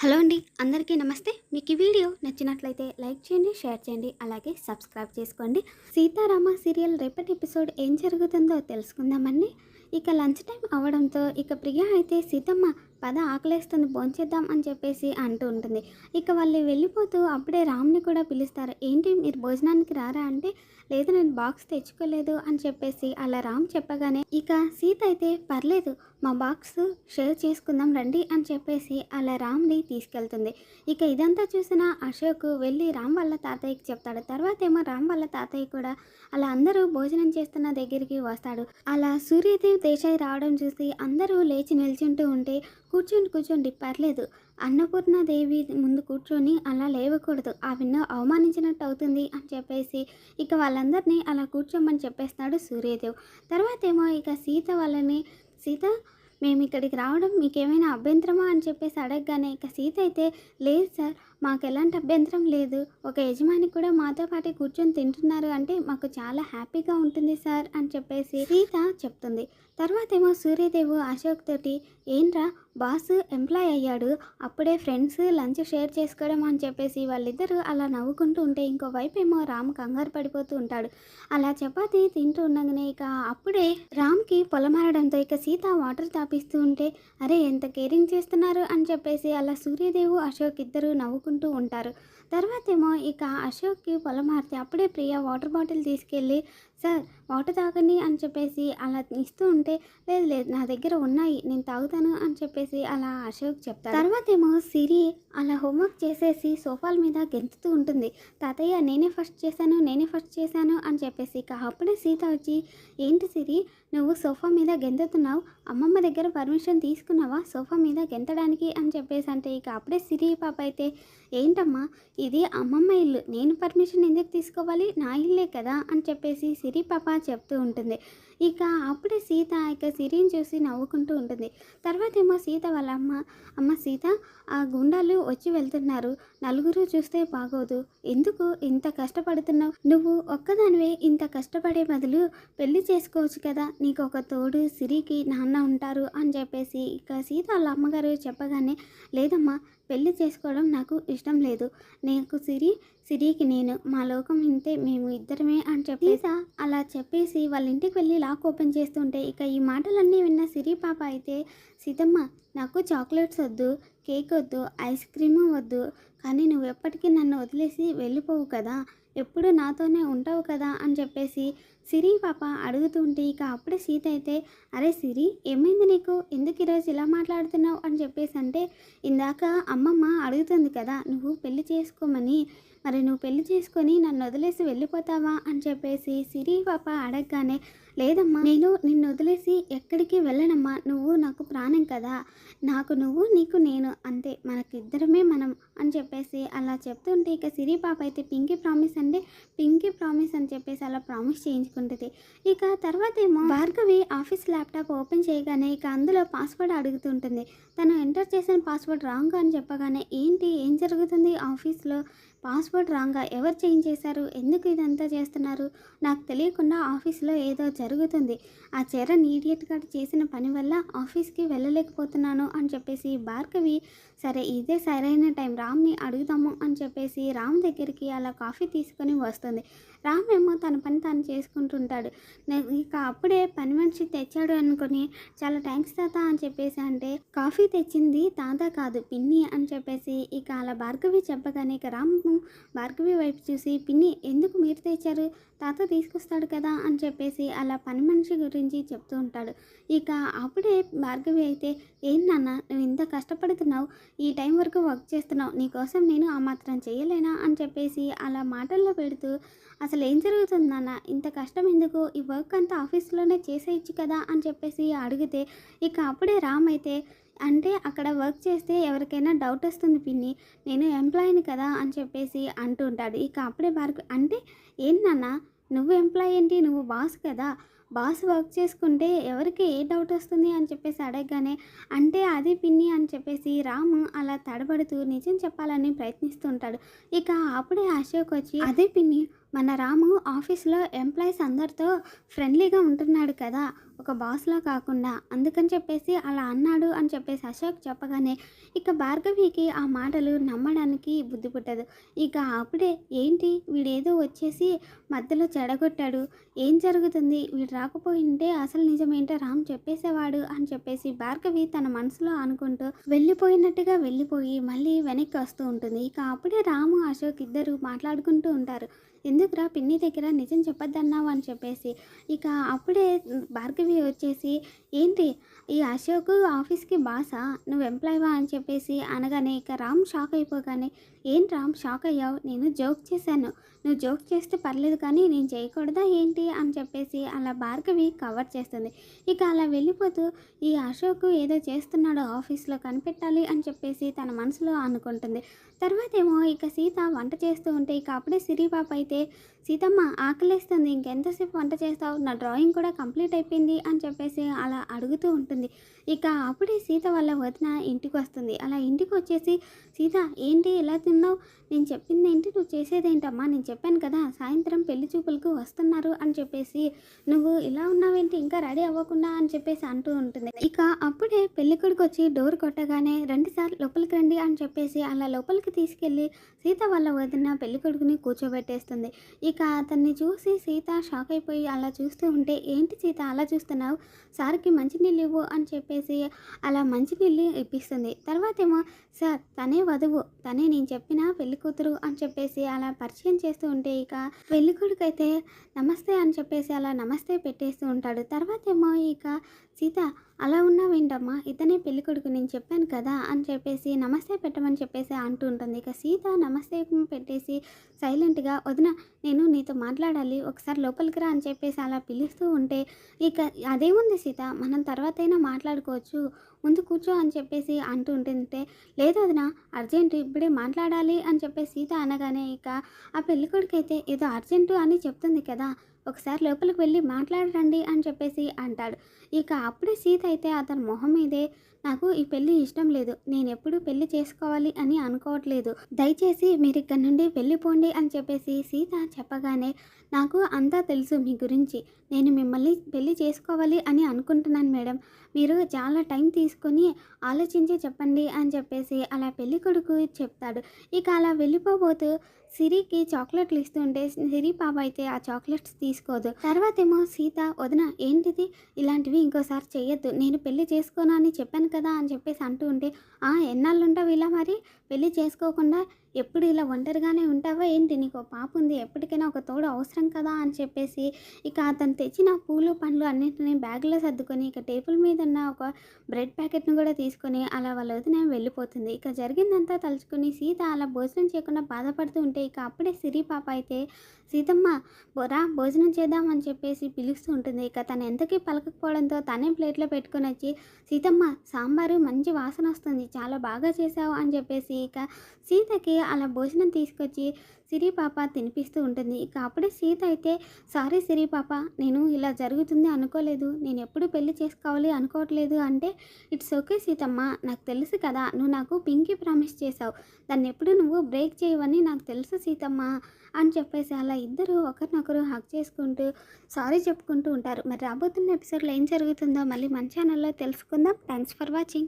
Hello అండి అందరికీ నమస్తే. మీకు ఈ వీడియో నచ్చినట్లయితే లైక్ చేయండి షేర్ చేయండి అలాగే సబ్స్క్రైబ్ చేసుకోండి. సీతారామ సీరియల్ రేపటి ఎపిసోడ్ ఏం జరుగుతుందో తెలుసుకుందామండి. ఇక లంచ్ టైం అవడంతో ఇక ప్రియ అయితే సీతమ్మ పద ఆకలేస్తుంది భోంచేద్దాం అని చెప్పేసి అంటూ ఉంటుంది. ఇక వాళ్ళు వెళ్ళిపోతూ అప్పుడే రామ్ని కూడా పిలుస్తారు. ఏంటి మీరు భోజనానికి రారా అంటే లేదు నేను బాక్స్ తెచ్చుకోలేదు అని చెప్పేసి అలా రామ్ చెప్పగానే ఇక సీత అయితే పర్లేదు మా బాక్స్ షేర్ చేసుకుందాం రండి అని చెప్పేసి అలా రామ్ని తీసుకెళ్తుంది. ఇక ఇదంతా చూసిన అశోక్ వెళ్ళి రామ్ వాళ్ళ తాతయ్యకి చెప్తాడు. తర్వాత ఏమో రామ్ వాళ్ళ తాతయ్య కూడా అలా అందరూ భోజనం చేస్తున్న దగ్గరికి వస్తాడు. అలా సూర్యదేవ్ దేశాయ్ రావడం చూసి అందరూ లేచి నిల్చుంటూ ఉంటే కూర్చోండి కూర్చోండి. పర్లేదు. అన్నపూర్ణాదేవి ముందు కూర్చొని అలా లేవకూడదు. ఆవిడ అవమానించినట్టు అవుతుంది అని చెప్పేసి ఇక వాళ్ళందరినీ అలా కూర్చోమని చెప్పేస్తాడు సూర్యదేవ్. తర్వాత ఏమో ఇక సీత వాళ్ళని సీత మేము ఇక్కడికి రావడం మీకేమైనా అభ్యంతరమా అని చెప్పేసి అడగగానే ఇక సీత అయితే లేదు సార్ మాకు ఎలాంటి అభ్యంతరం లేదు. ఒక యజమాని కూడా మాతో పాటే కూర్చొని తింటున్నారు అంటే మాకు చాలా హ్యాపీగా ఉంటుంది సార్ అని చెప్పేసి సీత చెప్తుంది. తర్వాత ఏమో సూర్యదేవు అశోక్ తోటి ఏంట్రా బాస్ ఎంప్లాయ్ అయ్యాడు అప్పుడే ఫ్రెండ్స్ లంచ్ షేర్ చేసుకోవడం అని చెప్పేసి వాళ్ళిద్దరూ అలా నవ్వుకుంటూ ఉంటే ఇంకో వైపు ఏమో రామ్ కంగారు పడిపోతూ ఉంటాడు. అలా చపాతీ తింటూ ఉండగానే ఇక అప్పుడే రామ్కి పొలమారడంతో ఇక సీత వాటర్ తాపిస్తూ ఉంటే అరే ఎంత కేరింగ్ చేస్తున్నారు అని చెప్పేసి అలా సూర్యదేవు అశోక్ ఇద్దరు నవ్వుకుంటూ ఉంటారు. తర్వాత ఏమో ఇక అశోక్కి పొలమారితే అప్పుడే ప్రియ వాటర్ బాటిల్ తీసుకెళ్ళి సార్ వాటర్ తాగండి అని చెప్పేసి అలా ఇస్తూ ఉంటే లేదు లేదు నా దగ్గర ఉన్నాయి నేను తాగుతాను అని చెప్పేసి అలా అశోక్ చెప్తారు తర్వాత ఏమో సిరి అలా హోంవర్క్ చేసేసి సోఫాల మీద గెంతుతూ ఉంటుంది. తాతయ్య నేనే ఫస్ట్ చేశాను నేనే ఫస్ట్ చేశాను అని చెప్పేసి ఇక అప్పుడే సీత వచ్చి ఏంటి సిరి నువ్వు సోఫా మీద గెంతుతున్నావు అమ్మమ్మ దగ్గర పర్మిషన్ తీసుకున్నావా సోఫా మీద గెంతడానికి అని చెప్పేసి అంటే ఇక అప్పుడే సిరి పాప అయితే ఏంటమ్మా ఇది అమ్మమ్మ ఇల్లు నేను పర్మిషన్ ఎందుకు తీసుకోవాలి? నా ఇల్లే కదా అని చెప్పేసి సిరి పాప చెప్తూ ఉంటుంది. ఇక అప్పుడే సీత ఇక సిరిని చూసి నవ్వుకుంటూ ఉంటుంది. తర్వాత ఏమో సీత వాళ్ళ అమ్మ అమ్మ సీత ఆ గుండాలు వచ్చి వెళ్తున్నారు. నలుగురు చూస్తే బాగోదు. ఎందుకు ఇంత కష్టపడుతున్నావు? నువ్వు ఒక్కదానివే ఇంత కష్టపడే బదులు పెళ్ళి చేసుకోవచ్చు కదా. నీకు ఒక తోడు సిరికి నాన్న ఉంటారు అని చెప్పేసి ఇక సీత వాళ్ళ అమ్మగారు చెప్పగానే లేదమ్మా పెళ్ళి చేసుకోవడం నాకు ఇష్టం లేదు. నీకు సిరి సిరికి నేను. మా లోకం ఇంతే మేము ఇద్దరమే అని చెప్పేసి అలా చెప్పేసి వాళ్ళ ఇంటికి వెళ్ళి లాక్ ఓపెన్ చేస్తుంటే ఇక ఈ మాటలన్నీ విన్న సిరి పాప అయితే సీతమ్మ నాకు చాక్లెట్స్ వద్దు కేక్ వద్దు ఐస్ క్రీము వద్దు కానీ నువ్వు ఎప్పటికీ నన్ను వదిలేసి వెళ్ళిపోవు కదా? ఎప్పుడు నాతోనే ఉంటావు కదా అని చెప్పేసి సిరి పాప అడుగుతుంటే ఇక అప్పుడే సీత అయితే అరే సిరి ఏమైంది నీకు? ఎందుకు ఈరోజు ఇలా మాట్లాడుతున్నావు? అని చెప్పేసి అంటే ఇందాక అమ్మమ్మ అడుగుతుంది కదా నువ్వు పెళ్ళి చేసుకోమని. మరి నువ్వు పెళ్ళి చేసుకొని నన్ను వదిలేసి వెళ్ళిపోతావా? అని చెప్పేసి సిరి పాప అడగగానే లేదమ్మా నేను నిన్ను వదిలేసి ఎక్కడికి వెళ్ళనమ్మా. నువ్వు నాకు ప్రాణం కదా. నాకు నువ్వు నీకు నేను. అంతే. మనకిద్దరమే మనం. అని చెప్పేసి అలా చెప్తుంటే ఇక సిరి పాప అయితే పింకీ ప్రామిస్ అంటే పింకీ ప్రామిస్ అని చెప్పేసి అలా ప్రామిస్ చేయించుకుంటుంది. ఇక తర్వాత ఏమో భార్గవి ఆఫీస్ ల్యాప్టాప్ ఓపెన్ చేయగానే ఇక అందులో పాస్వర్డ్ అడుగుతుంటుంది. తను ఎంటర్ చేసిన పాస్వర్డ్ రాంగ్ అని చెప్పగానే ఏంటి? ఏం జరుగుతుంది ఆఫీస్లో? పాస్వర్డ్ రాంగా ఎవరు చేంజ్ చేశారు? ఎందుకు ఇదంతా చేస్తున్నారు? నాకు తెలియకుండా ఆఫీస్లో ఏదో జరుగుతుంది. ఆ చరణ్ ఈడియట్ గారు చేసిన పని వల్ల ఆఫీస్కి వెళ్ళలేకపోతున్నాను అని చెప్పేసి భార్గవి సరే ఇదే సరైన టైం రామ్ని అడుగుదాము అని చెప్పేసి రామ్ దగ్గరికి అలా కాఫీ తీసుకొని వస్తుంది. రామ్ ఏమో తన పని తాను చేసుకుంటుంటాడు. ఇక అప్పుడే పని మనిషి తెచ్చాడు అనుకుని చాలా థ్యాంక్స్ తాత అని చెప్పేసి అంటే కాఫీ తెచ్చింది తాత కాదు పిన్ని అని చెప్పేసి ఇక అలా భార్గవి చెప్పగానే ఇక రామ్ భార్గవి వైపు చూసి పిన్ని ఎందుకు మీరు తెచ్చారు? తాత తీసుకొస్తాడు కదా అని చెప్పేసి అలా పని మనిషి గురించి చెప్తూ ఉంటాడు. ఇక అప్పుడే భార్గవి అయితే ఏం నాన్న నువ్వు ఇంత కష్టపడుతున్నావు? ఈ టైం వరకు వర్క్ చేస్తున్నావు. నీకోసం నేను ఆ మాత్రం చేయలేనా? అని చెప్పేసి అలా మాటల్లో పెడుతూ అసలు ఏం జరుగుతుంది నాన్న? ఇంత కష్టం ఎందుకు? ఈ వర్క్ అంతా ఆఫీస్లోనే చేసేయచ్చు కదా అని చెప్పేసి అడిగితే ఇక అప్పుడే రామ్ అయితే అంటే అక్కడ వర్క్ చేస్తే ఎవరికైనా డౌట్ వస్తుంది పిన్ని నేను ఎంప్లాయీని కదా అని చెప్పేసి అంటూ ఉంటాడు. ఇక అప్పుడే భార్గవి అంటే ఏంటన్నా నువ్వు ఎంప్లాయీ ఏంటి? నువ్వు బాస్ కదా. బాస్ వర్క్ చేసుకుంటే ఎవరికి ఏ డౌట్ వస్తుంది అని చెప్పేసి అడగగానే అంటే అది పిన్ని అని చెప్పేసి రాము అలా తడబడుతూ నిజం చెప్పాలని ప్రయత్నిస్తుంటాడు ఇక అప్పుడే అశోక్ వచ్చి అదే పిన్ని మన రాము ఆఫీస్లో ఎంప్లాయీస్ అందరితో ఫ్రెండ్లీగా ఉంటున్నాడు కదా ఒక బాస్లో కాకుండా. అందుకని చెప్పేసి అలా అన్నాడు అని చెప్పేసి అశోక్ చెప్పగానే ఇక భార్గవికి ఆ మాటలు నమ్మడానికి బుద్ధి పుట్టదు. ఇక అప్పుడే ఏంటి వీడేదో వచ్చేసి మధ్యలో చెడగొట్టాడు. ఏం జరుగుతుంది? వీడు రాకపోయింటే అసలు నిజమేంటో రామ్ చెప్పేసేవాడు అని చెప్పేసి భార్గవి తన మనసులో అనుకుంటూ వెళ్ళిపోయినట్టుగా వెళ్ళిపోయి మళ్ళీ వెనక్కి వస్తూ ఉంటుంది. ఇక అప్పుడే రాము అశోక్ ఇద్దరు మాట్లాడుకుంటూ ఉంటారు. ఎందుకురా పిన్ని దగ్గర నిజం చెప్పొద్దన్నావు అని చెప్పేసి. ఇక అప్పుడే భార్గవి వచ్చేసి ఏంటి? ఈ అశోక్ ఆఫీస్కి బాసా? నువ్వు ఎంప్లాయ్వా అని చెప్పేసి అనగానే ఇక రామ్ షాక్ అయిపోగానే ఏం రామ్ షాక్ అయ్యావు? నేను జోక్ చేశాను. నువ్వు జోక్ చేస్తే పర్లేదు కానీ నేను చేయకూడదా ఏంటి? అని చెప్పేసి అలా భార్గవి కవర్ చేస్తుంది. ఇక అలా వెళ్ళిపోతూ ఈ అశోక్ ఏదో చేస్తున్నాడు ఆఫీస్లో కనిపెట్టాలి అని చెప్పేసి తన మనసులో అనుకుంటుంది. తర్వాత ఏమో ఇక సీత వంట చేస్తూ ఉంటే ఇక అప్పుడే సిరిపాప అయితే సీతమ్మ ఆకలేస్తుంది ఇంకెంతసేపు వంట చేస్తావు? నా డ్రాయింగ్ కూడా కంప్లీట్ అయిపోయింది అని చెప్పేసి అలా అడుగుతూ ఉంటుంది. ఇక అప్పుడే సీత వాళ్ళ వదిన ఇంటికి వస్తుంది. అలా ఇంటికి వచ్చేసి సీత ఏంటి ఎలా తిన్నావు? నేను చెప్పింది ఏంటి నువ్వు చేసేదేంటమ్మా? నేను చెప్పాను కదా సాయంత్రం పెళ్ళి చూపులకు వస్తున్నారు అని చెప్పేసి నువ్వు ఇలా ఉన్నావేంటి? ఇంకా రెడీ అవ్వకుండా అని చెప్పేసి అంటూ ఉంటుంది. ఇక అప్పుడే పెళ్ళి కొడుకు వచ్చి డోర్ కొట్టగానే రండి సార్ లోపలికి రండి అని చెప్పేసి అలా లోపలికి తీసుకెళ్ళి సీత వాళ్ళ వదిన పెళ్ళి కొడుకుని కూర్చోబెట్టేస్తుంది. ఇక ఇక అతన్ని చూసి సీత షాక్ అయిపోయి అలా చూస్తూ ఉంటే ఏంటి సీత అలా చూస్తున్నావు? సార్కి మంచినీళ్ళు ఇవ్వు అని చెప్పేసి అలా మంచినీళ్ళు ఇప్పిస్తుంది. తర్వాత ఏమో సార్ తనే వధువు. తనే నేను చెప్పిన పెళ్ళి కూతురు అని చెప్పేసి అలా పరిచయం చేస్తూ ఉంటే ఇక పెళ్ళి కొడుకైతే నమస్తే అని చెప్పేసి అలా నమస్తే పెట్టేస్తూ ఉంటాడు. తర్వాత ఏమో ఇక సీత అలా ఉన్నావేంటమ్మా? ఇతనే పెళ్ళి కొడుకు నేను చెప్పాను కదా అని చెప్పేసి నమస్తే పెట్టమని చెప్పేసి అంటూ ఉంటుంది. ఇక సీత నమస్తే పెట్టేసి సైలెంట్గా వదిన నేను నీతో మాట్లాడాలి ఒకసారి లోపలికి రా అని చెప్పేసి అలా పిలుస్తూ ఉంటే ఇక అదేముంది సీత? మనం తర్వాత అయినా మాట్లాడుకోవచ్చు. ముందు కూర్చో అని చెప్పేసి అంటూ ఉంటుంటే లేదు వదిన అర్జెంటు ఇప్పుడే మాట్లాడాలి అని చెప్పేసి సీత అనగానే ఇక ఆ పెళ్ళికొడుకైతే అయితే ఏదో అర్జెంటు అని చెప్తుంది కదా ఒకసారి లోపలికి వెళ్ళి మాట్లాడరండి అని చెప్పేసి అంటాడు. ఇక అప్పుడే సీత అయితే అతని మొహం మీదే నాకు ఈ పెళ్ళి ఇష్టం లేదు నేను ఎప్పుడు పెళ్ళి చేసుకోవాలి అని అనుకోవట్లేదు దయచేసి మీరు ఇక్కడ నుండి వెళ్ళిపోండి అని చెప్పేసి సీత చెప్పగానే నాకు అంతా తెలుసు మీ గురించి నేను మిమ్మల్ని పెళ్ళి చేసుకోవాలి అని అనుకుంటున్నాను మేడం మీరు చాలా టైం తీసుకొని ఆలోచించి చెప్పండి అని చెప్పేసి అలా పెళ్ళికొడుకు చెప్తాడు. ఇక అలా వెళ్ళిపోబోతూ సిరికి చాక్లెట్లు ఇస్తుంటే సిరి పాప అయితే ఆ చాక్లెట్స్ తీసుకోదు. తర్వాత ఏమో సీత వదిన ఏంటిది? ఇలాంటివి ఇంకోసారి చేయొద్దు నేను పెళ్ళి చేసుకోను అని చెప్పాను కదా అని చెప్పేసి అంటూ ఉంటే ఆ ఎన్నాళ్ళు ఉంటావు ఇలా మరి? పెళ్ళి చేసుకోకుండా ఎప్పుడు ఇలా ఒంటరిగానే ఉంటావా? ఏంటి నీకు పాప ఉంది? ఎప్పటికైనా ఒక తోడు అవసరం కదా అని చెప్పేసి ఇక అతను తెచ్చిన పూలు పండ్లు అన్నింటినీ బ్యాగ్లో సర్దుకొని ఇక టేబుల్ మీద ఉన్న ఒక బ్రెడ్ ప్యాకెట్ను కూడా తీసుకొని అలా వాళ్ళ వదిన వెళ్ళిపోతుంది. ఇక జరిగిందంతా తలుచుకుని సీత అలా భోజనం చేయకుండా బాధపడుతూ ఉంటే ఇక అప్పుడే సిరి పాప అయితే సీతమ్మ రా భోజనం చేద్దాం అని చెప్పేసి పిలుస్తూ ఉంటుంది. ఇక తను ఎంతకీ పలకపోవడంతో తనే ప్లేట్లో పెట్టుకొని వచ్చి సీతమ్మ సాంబారు మంచి వాసన వస్తుంది. చాలా బాగా చేసావు అని చెప్పేసి ఇక సీతకి అలా భోజనం తీసుకొచ్చి సిరి పాప తినిపిస్తూ ఉంటుంది. ఇక అప్పుడే సీత అయితే సారీ సిరి పాప నేను ఇలా జరుగుతుంది అనుకోలేదు. నేను ఎప్పుడు పెళ్ళి చేసుకోవాలి అనుకోవట్లేదు అంటే ఇట్స్ ఓకే సీతమ్మ నాకు తెలుసు కదా నువ్వు నాకు పింకీ ప్రామిస్ చేసావు. దాన్ని ఎప్పుడు నువ్వు బ్రేక్ చేయవని నాకు తెలుసు. తెలుసు సీతమ్మ అని చెప్పేసి అలా ఇద్దరు ఒకరినొకరు హక్ చేసుకుంటూ సారీ చెప్పుకుంటూ ఉంటారు. మరి రాబోతున్న ఎపిసోడ్లో ఏం జరుగుతుందో మళ్ళీ మన ఛానల్లో తెలుసుకుందాం. Thanks for watching